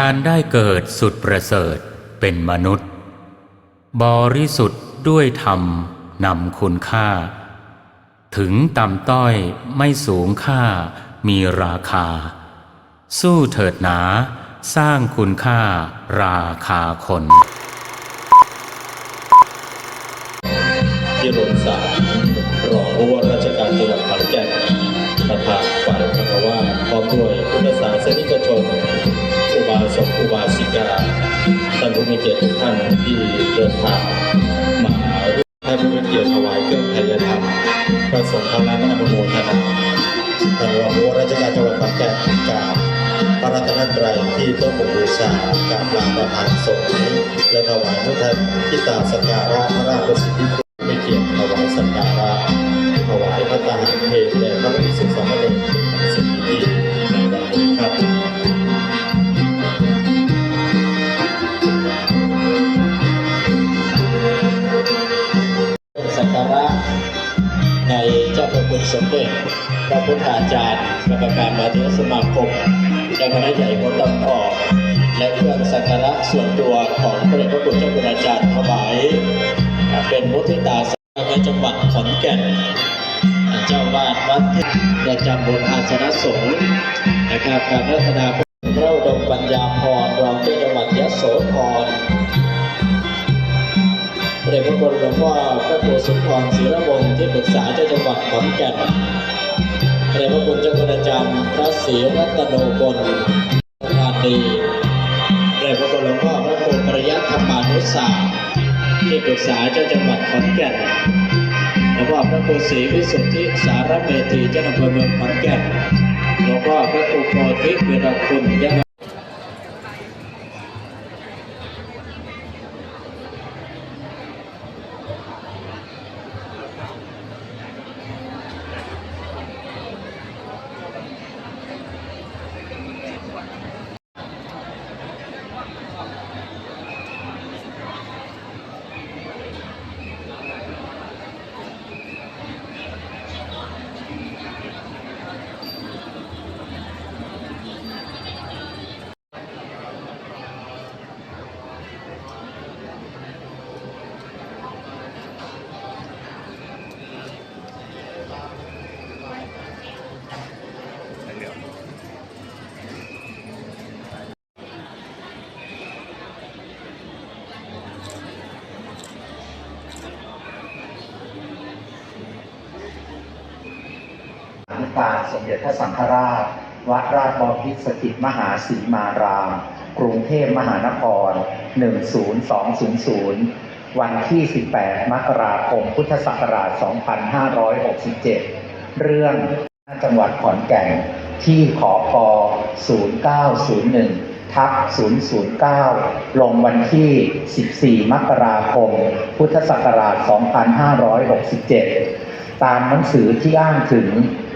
การได้เกิดสุดประเสริฐเป็นมนุษย์ บริสุทธิ์ด้วยธรรมนำคุณค่า ถึงต่ำต้อยไม่สูงค่ามีราคา สู้เถิดหนา สร้างคุณค่าราคาคน ท่านผู้มีเกียรติทุกท่านที่เดินทางมาร่วมให้ผู้มีเกียรติถวายเครื่องไทยธรรมพระสงฆ์คณะอนุโมทนาท่านรองผู้ว่าราชการจังหวัดขอนแก่นกราบพระรัตนตรัยที่ต้นบูชากราบลาประธานสงฆ์และถวายมุททิตาสการะพระราชสิทธิคุณไม่เกี่ยวถวายสการะถวายพระตาหารเพลแด่พระ เจ้าพระคุณสมเด็จพระพุทธาจารย์กรรมการมาเทศสมาคมเจ้าคณะใหญ่ของตำออก และเครื่องสักการะส่วนตัวของพระเดชพระคุณเจ้าคุณอาจารย์ถวายเป็นมุทิตาสในจังหวัดขอนแก่น เจ้าวาดวัดเทพประจำบนอาสนะสงฆ์นะครับการรัตนาพระอุดมปัญญาพรรองเจ้าจังหวัดยโสธร เดชพระคุณหลวงพ่อพระครูสุนทรศรีรวงศ์ที่ปรึกษาเจ้าจังหวัดขอนแก่นเดชพระคุณเจ้าคุณอาจารย์พระศรีรัตโนบลประธานดีพระเดชพระคุณหลวงพ่อพระครูปริยัติธรรมานุสาสตร์ที่ปรึกษาเจ้าจังหวัดขอนแก่นหลวงพ่อพระครูศรีวิสุทธิสารเมตรีเจ้าอำเภอเมืองขอนแก่นหลวงพ่อพระครูโพธิวีรคุณเจ้ มเด็จพระสังฆราช วัดราชบพิตรสถิตมหาศีมาราม กรุงเทพมหานคร 10200 วันที่ 18 มกราคม พุทธศักราช 2567 เรื่องจังหวัดขอนแก่นที่ขอพ0901 ทับ 009 ลงวันที่ 14 มกราคม พุทธศักราช 2567 ตามหนังสือที่อ้างถึง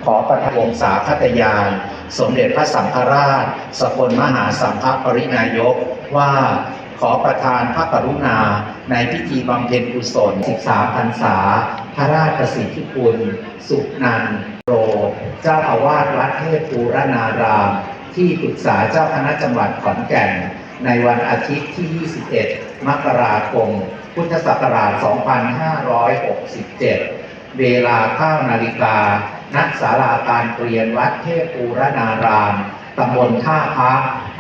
ขอประทานวงศาพัตยาน สมเด็จพระสังฆราช สกลมหาสังฆปรินายกว่าขอประทานพระกรุณา ในพิธีบำเพ็ญกุศล13พรรษา พระราชสิทธิคุณ สุนันโร เจ้าอาวาสวัดเทพปูรณาราม ที่ปรึกษาเจ้าคณะจังหวัดขอนแก่น ในวันอาทิตย์ที่ 21 มกราคม พุทธศักราช 2567 เวลา9นาฬิกา ณศาลาการเปลี่ยนวัดเทพปูรณารามตำบลท่าพระ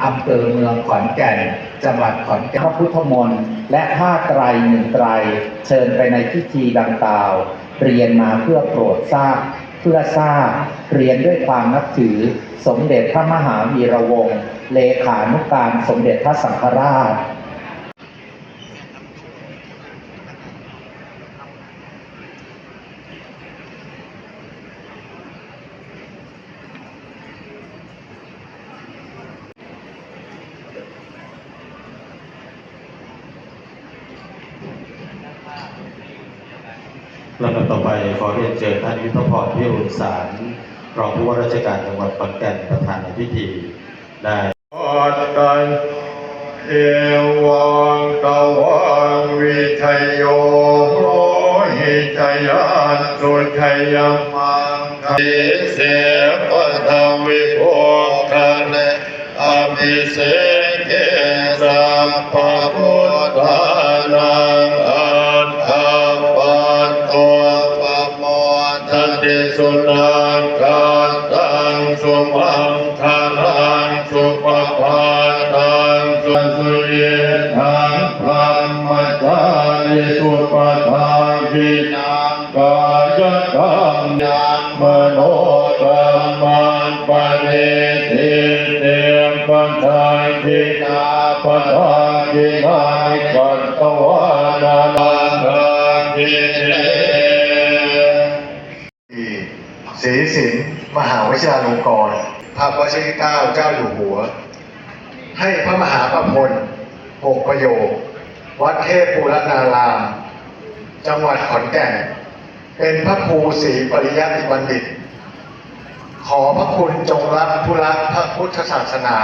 อำเภอเมืองขอนแก่น จังหวัดขอนแก่นพระพุทธมนต์และผ้าไตรหนึ่งไตร เชิญไปในพิธีดังกล่าว เรียนมาเพื่อโปรดทราบ เพื่อทราบ เรียนด้วยความนับถือ สมเด็จพระมหาวีระวงศ์เลขานุการสมเด็จพระสังฆราช ลำดับต่อไปขอเรียนเชิญท่านยุทธ พิรุณสารรองผู้ว่าราชการจังหวัดขอนแก่นประธานในพิธีได้ปัตตันเอวังตวังวิทยโยโรหิตยันตุทยมังคิเสปทวิโภคเนอภิเสเกพระพุทธานัง วชิราลงกรณ์พระวชิรเกล้าเจ้าอยู่หัว ให้พระมหาประพลหกประโยค วัดเทพภูรนาราม จังหวัดขอนแก่น เป็นพระครูศรีปริยัติบัณฑิต ขอพระคุณจงรับผู้รักพระพุทธศาสนา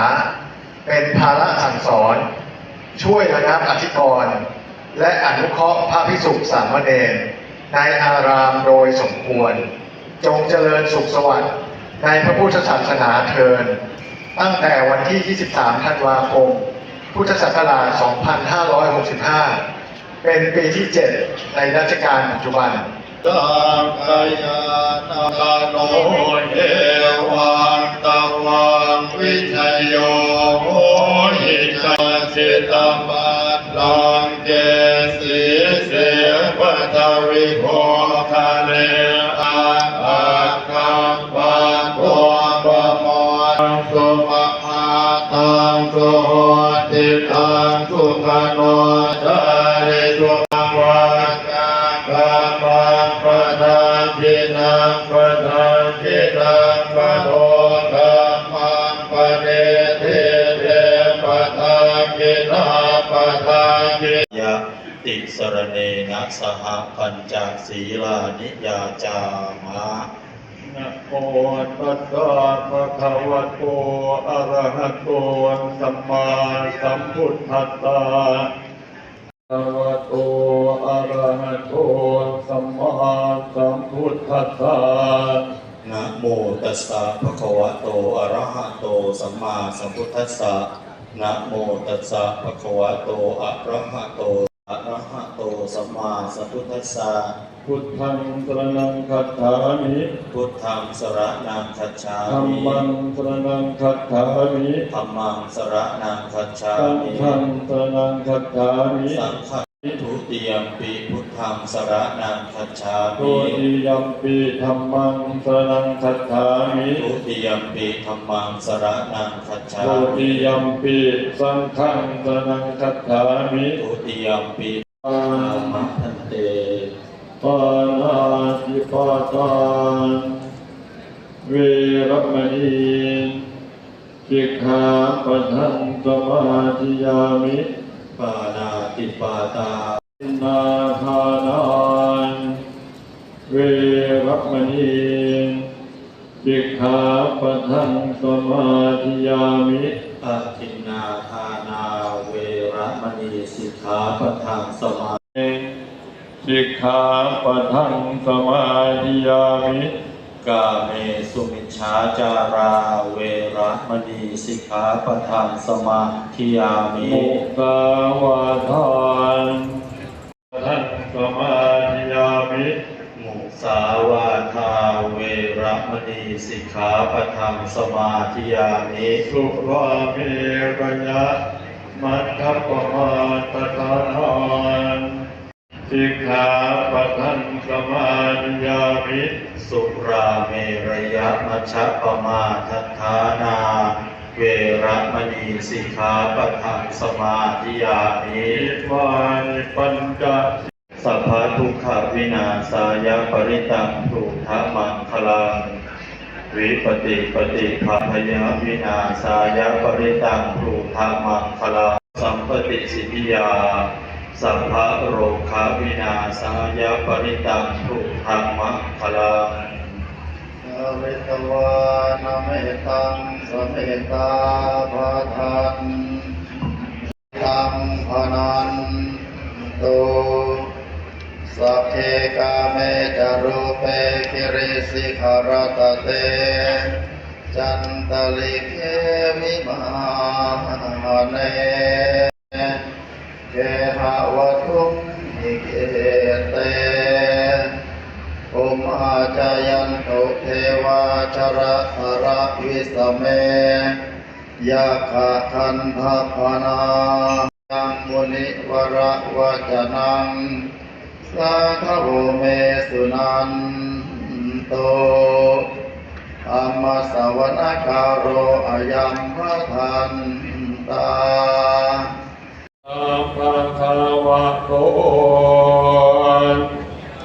เป็นภาระสั่งสอน ช่วยระงับอธิกรณ์และอนุเคราะห์พระพิสุสามเณรในอารามโดยสมควร จงเจริญสุขสวัสดิ์ ในพระพุทธศาสนาเทินตั้งแต่วันที่ 23 ธันวาคม พุทธศักราช 2565 เป็นปีที่ 7 ในรัชกาลปัจจุบันตังกายนาโนเอวังตวังวิชยโยโหหิจัสิตามัตลังเกสีเสปทวิโภคาเล ติตังสุขโนจาริสุขังวากังกามังปะทานทินังปะทานทินังปะโทกามังปะเนติเตปะทานทินาปะทานทิยะติสรเนนะสหปัญจศีลานิยาจามะนะโมตัสสะภะคะวะโต อะระหะโตสัมมาสัมพุทธัสสะภะคะวะโตอะระหะโตสัมมาสัมพุทธัสสะนะโมตัสสะภะคะวะโตอะระหะโตสัมมาสัมพุทธัสสะนะโมตัสสะภะคะวะโตอะระหะโตอะระหะโตสั มมาสัมพุทธัสสะพุทธังสรณังคัจฉามิพุทธังสรณังคัจฉาธัมมิมังสรณังคัจฉามิธัมมังสรณังคัจฉาสังมิฆังสรณังคัจฉามิสังฆังทุติยมปีพุทธังสรณังคัจฉาโตมิติยัมปีธัมมังสรณังคัจฉามิทุติยมปีธัมมังสรณังคัจฉาโตติมิยัมปีสังฆังสรณังคัจฉามิทุติยมปีปาธรร มทันเตปานาติปาตานเวรมณีสิกขาปะทังสมาธิยามิปานาติปาตานาทานานเวรมณีสิกขาปะทังสมาธิยามิ อาทินนาทานาเวระมณีสิกขาปะทังสมาสิกขาปะทังสมาธิยามิกาเมสุมิชฌาจาราเวระมณีสิกขาปะทังสมาธิยามิมุสาวาทานปะทังสมาธิยามิมุ สาวาทาเวรมณีสิกขาปะทังสมาธิยามิสุราเมรยะมัทธปมาตทานสิกขาปะทังสมาธิยามิสุราเมรยะมัชฌะปมาทฐานา เวรมณีสิกขาปะทังสมาธิยามิอิมานปัญจ สัพพะทุกขวินาศายะปริตังทุกขมังคลังวิปติปฏิภาพยาวินาศายะปริตังทุกขมังคลังสัมปติสิทธิยา สัพพะโรคาวินาศายะปริตังทุกขมังคลังอเวตวานเมตังสเมตาภาทันตังพนันโต สัพเพกาเมจารุเปกิริสิขารตเต จันตลิเควิมาเนภาวะทุกนิเกเตอุมาจายันตุเทวาชระหรวิสเมยาคาคันทพนายังมุนิวระวจนังาธโวเมสุนันโตธรรมสวนาคารโรอายัมพระทันตาสัพพะคะวะโต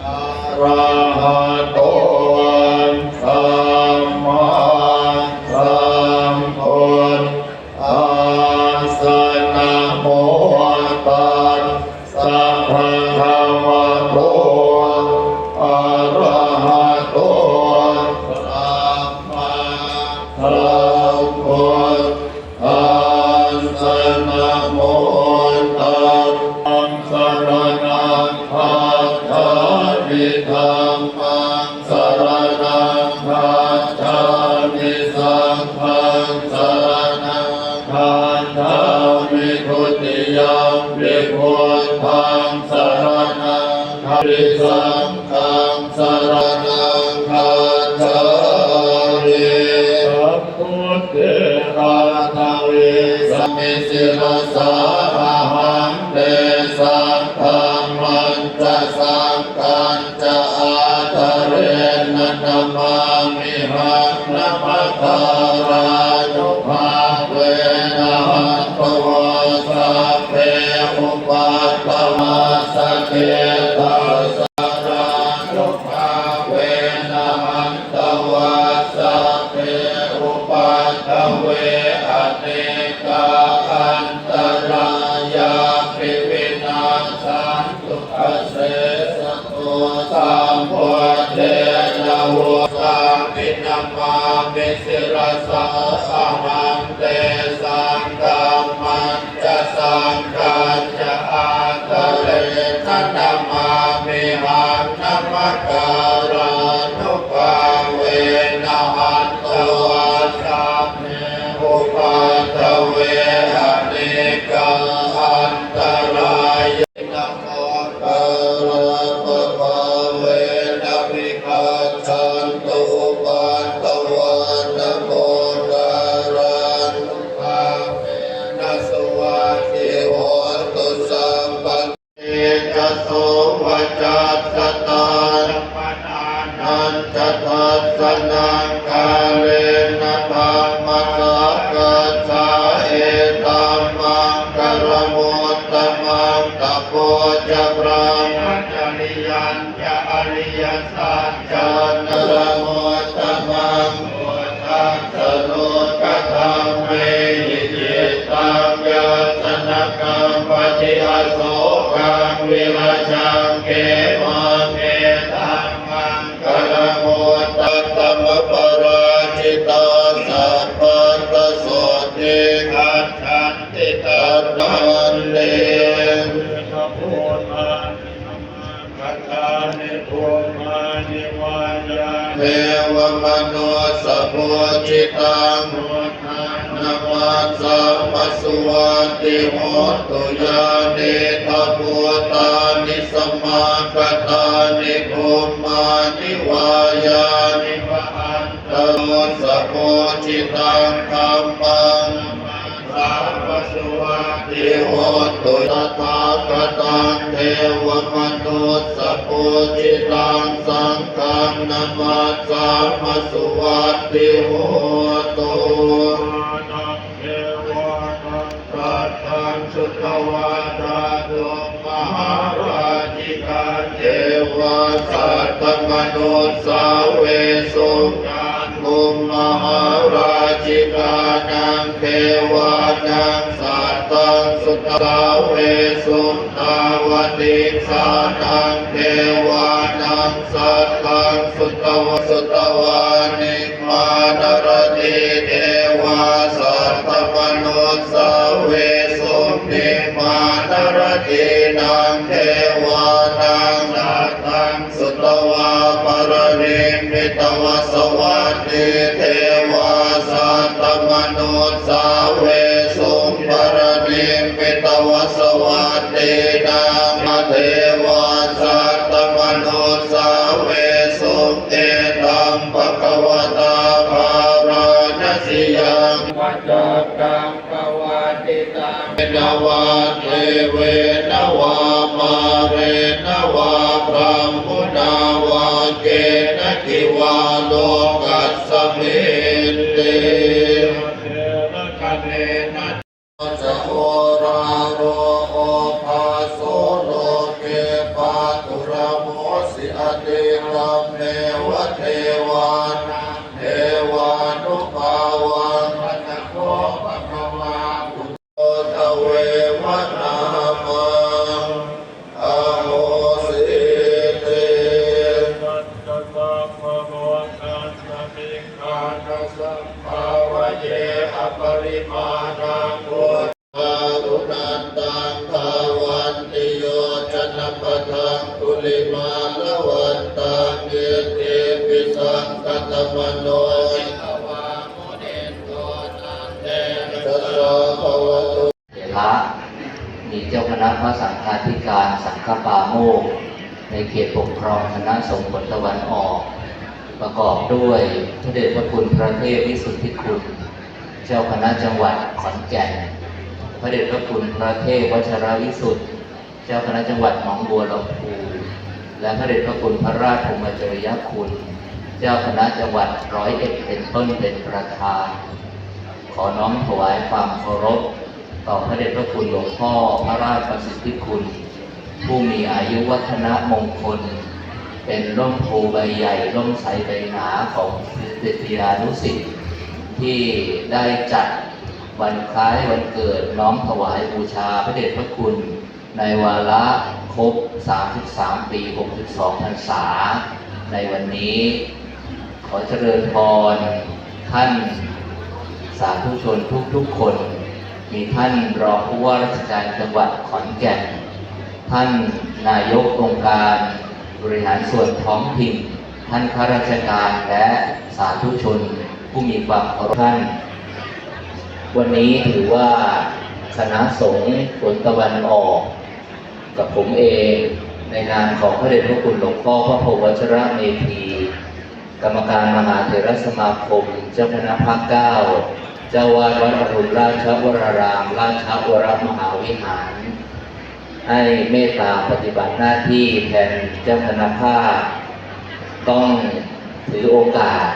อะระหะโตสัมมา ห เวอเนกาอันตรายาปิวินาสันตุขเสสตุสัมโพเทนะโวสัมปินามามิสิรสา จ ตังพุทันามาสัมมสุวัติโหตุยานิทัพุตานิสมากตานิโกมานิวายานิวะอันตโนสโพจิตังธรรมัง สัพพสุวัติโหตุตถาคตังเทวมนุสสปุจิตังสังฆังนามาสัมมสุวัติโหตุเทวตัตตังสุตวาตาตุมหาราชิกาเทวสัตตมนุสสาเวสุญานุมมหาราชิกา วานังสัตตังสุตสาเวสุตาวติสานังเทวานังสัตตังสุตวสุตวานิมานรติเทวาสัตตมนุสสาเวสุนิมานรตินังเท วะเทเวนวะมาเรนวะพระมุนาวะเกณฑิวะโลกัสสะ ณะพระสังฆาธิการสังฆปาโมก ในเขตปกครองคณะสงฆ์ตะวันออก ประกอบด้วยพระเดชพระคุณพระเทพวิสุทธิคุณ เจ้าคณะจังหวัดขอนแก่น พระเดชพระคุณพระเทพวชรวิสุทธิ์เจ้าคณะจังหวัดหนองบัวลำพูและพระเดชพระคุณพระราชพมจริยคุณ เจ้าคณะจังหวัดร้อยเอ็ดเป็นต้นเป็นประธาน ขอน้อมถวายความเคารพ ต่อพระเดชพระคุณหลวงพ่อพระราชประสิทธิคุณ ผู้มีอายุวัฒนมงคล เป็นร่มโพใบใหญ่ร่มใสใบหนาของศิษยานุสิษย์ที่ได้จัดวันคล้ายวันเกิดน้อมถวายบูชาพระเดชพระคุณ ในวาระครบ 33 ปี 62 พรรษา ในวันนี้ ขอเจริญพรท่านสาธุชนทุกๆคน มีท่านรองผู้ว่าราชการจังหวัดขอนแก่น ท่านนายกองค์การบริหารส่วนท้องถิ่น ท่านข้าราชการและสาธุชน ผู้มีความเคารพท่าน วันนี้ถือว่าคณะสงฆ์ผลตะวันออก กับผมเองในนามของพระเดชพระคุณหลวงพ่อพระพวชระเมธี กรรมการมหาเถรสมาคม เจ้าคณะภาคเก้า จ้าวาดวัดอรุณราชวราราม ราชวรมหาวิหาร ให้เมตตาปฏิบัติหน้าที่แทนเจ้าคณะภาคต้องถือโอกาส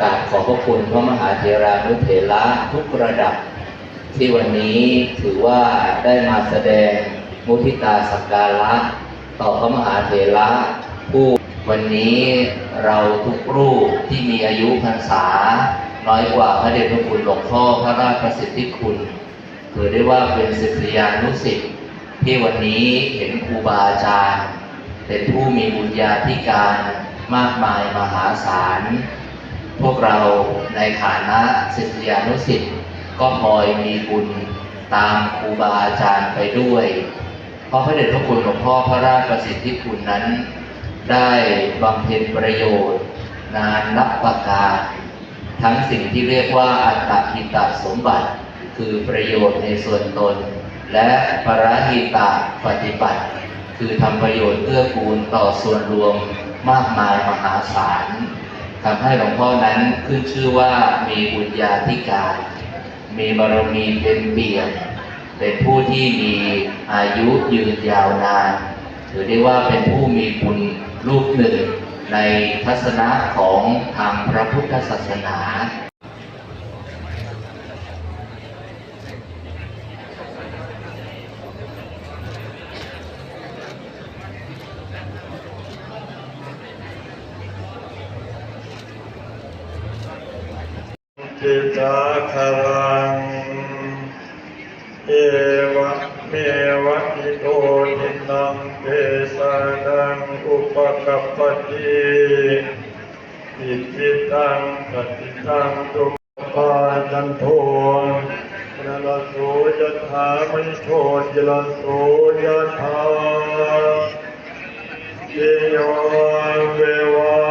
กราบขอบพระคุณพระมหาเถรานุเถระทุกระดับ ที่วันนี้ถือว่าได้มาแสดงมุทิตาสักการะ ต่อพระมหาเถระผู้วันนี้เราทุกรูปที่มีอายุพรรษา น้อยกว่าพระเดชพระคุณหลวงพ่อพระราชประสิทธิคุณถือได้ว่าเป็นศิษยานุสิษย์ที่วันนี้เห็นครูบาอาจารย์ เป็นผู้มีบุญญาธิการมากมายมหาศาล พวกเราในฐานะศิษยานุสิษย์ก็พลอยมีบุญตามครูบาอาจารย์ไปด้วย เพราะพระเดชพระคุณหลวงพ่อพระราชประสิทธิคุณนั้น ได้บำเพ็ญประโยชน์ นานนับประการ ทั้งสิ่งที่เรียกว่าอัตตหิตสมบัติ คือประโยชน์ในส่วนตน และปรหิตาปฏิบัติ คือทำประโยชน์เพื่อกูลต่อส่วนรวมมากมายมหาศาลทำให้หลวงพ่อนั้นขึ้นชื่อว่ามีบุญญาธิการ มีบารมีเป็นเปี่ยมเป็นผู้ที่มีอายุยืนยาวนาน ถือได้ว่าเป็นผู้มีบุญรูปหนึ่ง ในทัศนะของทางพระพุทธศาสนาทิตาคารังเอวะเมวะอิโตทินัง เทสานังอุปกัปปติอิทิตังปฏิตังตุปาจันโทนลโสยถามิโชยลโสยถาเยโยเววา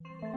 ข